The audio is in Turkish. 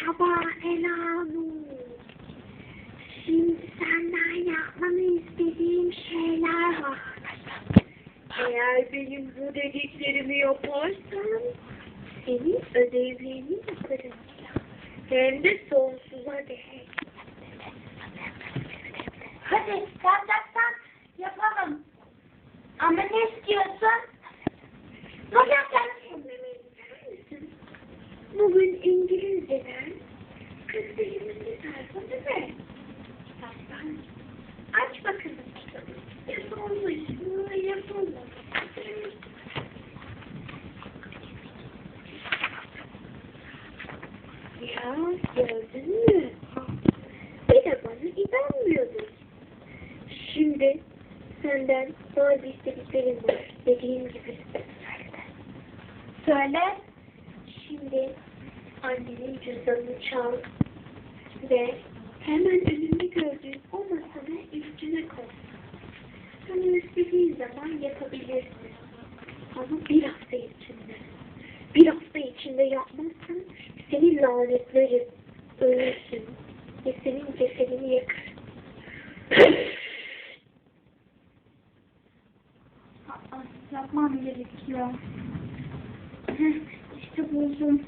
Merhaba Elanur. Şimdi senden yapmanı istediğim şeyler var. Eğer benim bu dediklerimi yaparsan senin ödevlerini yaparım. Hem de sonsuza dek. Hadi yapacaksan yapalım. Ama ne istiyorsun? Ne yapacaksın? Bugün İngilizceden Ya gördün mü? Bir de bana inanmıyordun. Şimdi senden bazı istediklerim var. Dediğim gibi. Söyle. Şimdi annenin cüzdanını çal ve hemen önünde gördüğün o masanın lanetlerim. Ölürsün. Ve senin cesedini yakar. Yapmam gerekiyor. İşte buldum.